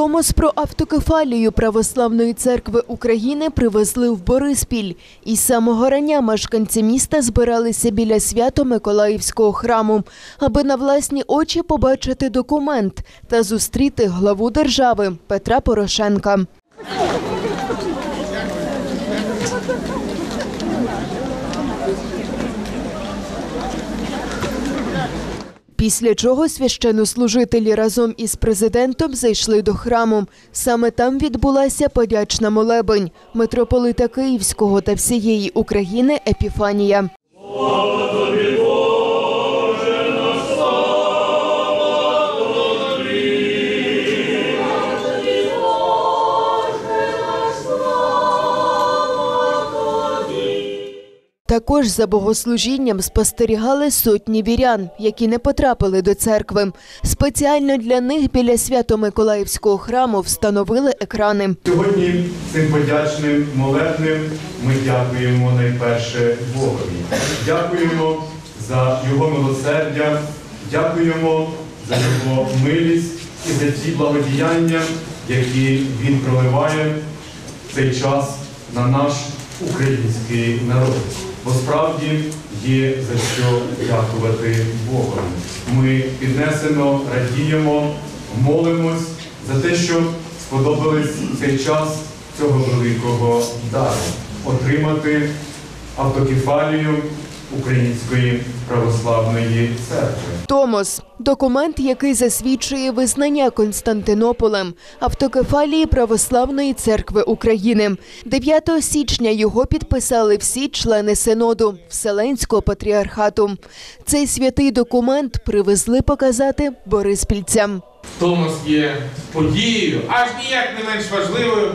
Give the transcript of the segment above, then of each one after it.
Томос про автокефалію Православної церкви України привезли в Бориспіль. Із самого рання мешканці міста збиралися біля Свято-Миколаївського храму, аби на власні очі побачити документ та зустріти главу держави Петра Порошенка. Після чого священнослужителі разом із президентом зайшли до храму. Саме там відбулася подячна молебень митрополита Київського та всієї України Епіфанія. Також за богослужінням спостерігали сотні вірян, які не потрапили до церкви. Спеціально для них біля Свято-Миколаївського храму встановили екрани. Сьогодні цим подячним молебним ми дякуємо найперше Богові. Дякуємо за Його милосердя, дякуємо за Його милість і за ті благодіяння, які Він проливає в цей час на наш український народ. Бо справді є за що дякувати Богу. Ми піднесено радіємо, молимось за те, що сподобались цей час цього великого дару отримати автокефалію Української православної церкви. Томос документ, який засвідчує визнання Константинополем автокефалії Православної церкви України. 9 січня його підписали всі члени синоду Вселенського патріархату. Цей святий документ привезли показати бориспільцям. Томос є подією, аж ніяк не менш важливою,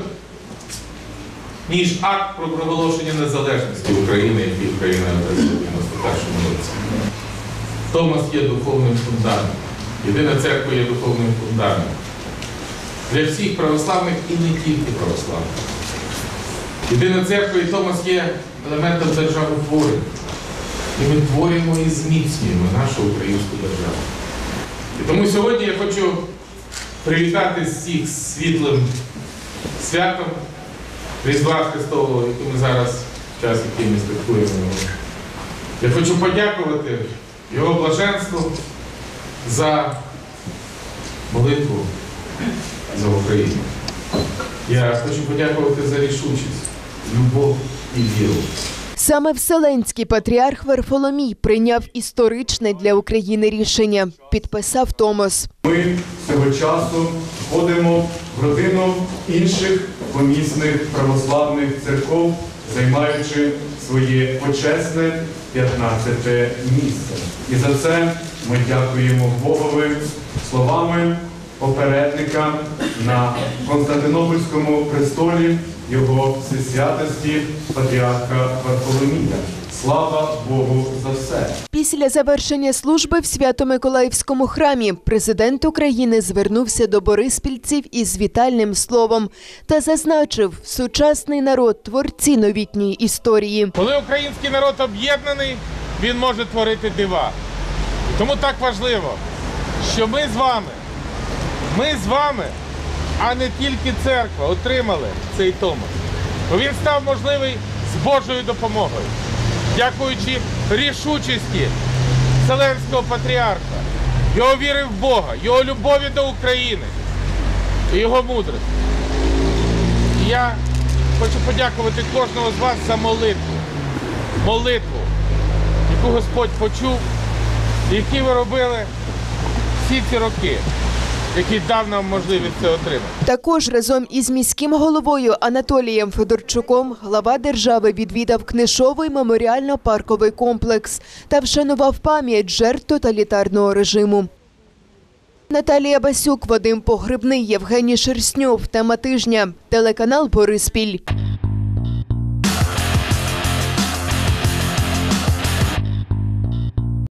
ніж акт про проголошення незалежності України, який Україна в 91 році. Томос є духовним фундаментом. Єдина церква є духовним фундаментом. Для всіх православних і не тільки православних. Єдина церква і Томос є елементом державотворення. І ми творимо і зміцнюємо нашу українську державу. І тому сьогодні я хочу привітати всіх світлим святом Різдва Христового, яке ми зараз, час, який ми його. Я хочу подякувати Його блаженству за молитву за Україну. Я хочу подякувати за рішучість, любов і віру. Саме Вселенський патріарх Варфоломій прийняв історичне для України рішення. Підписав Томос. Ми цього часу входимо в родину інших помісних православних церков, займаючи своє почесне 15 місце. І за це ми дякуємо Богові словами попередника на Константинопольському престолі його всесвятості патріарха Варфоломія. Слава Богу за все! Після завершення служби в Свято-Миколаївському храмі президент України звернувся до бориспільців із вітальним словом та зазначив сучасний народ творці новітньої історії. Коли український народ об'єднаний, він може творити дива. Тому так важливо, що ми з вами, ми з вами, а не тільки церква, отримали цей томос. Він став можливий з Божою допомогою, дякуючи рішучості Вселенського патріарха, його віри в Бога, його любові до України і його мудрості. Я хочу подякувати кожного з вас за молитву. Молитву, яку Господь почув, які ви робили всі ці роки, які дав нам можливість це отримати. Також разом із міським головою Анатолієм Федорчуком глава держави відвідав книжовий меморіально-парковий комплекс та вшанував пам'ять жертв тоталітарного режиму. Наталія Басюк, Вадим Погребний, Євгеній Шерстньов. Тема тижня. Телеканал Бориспіль.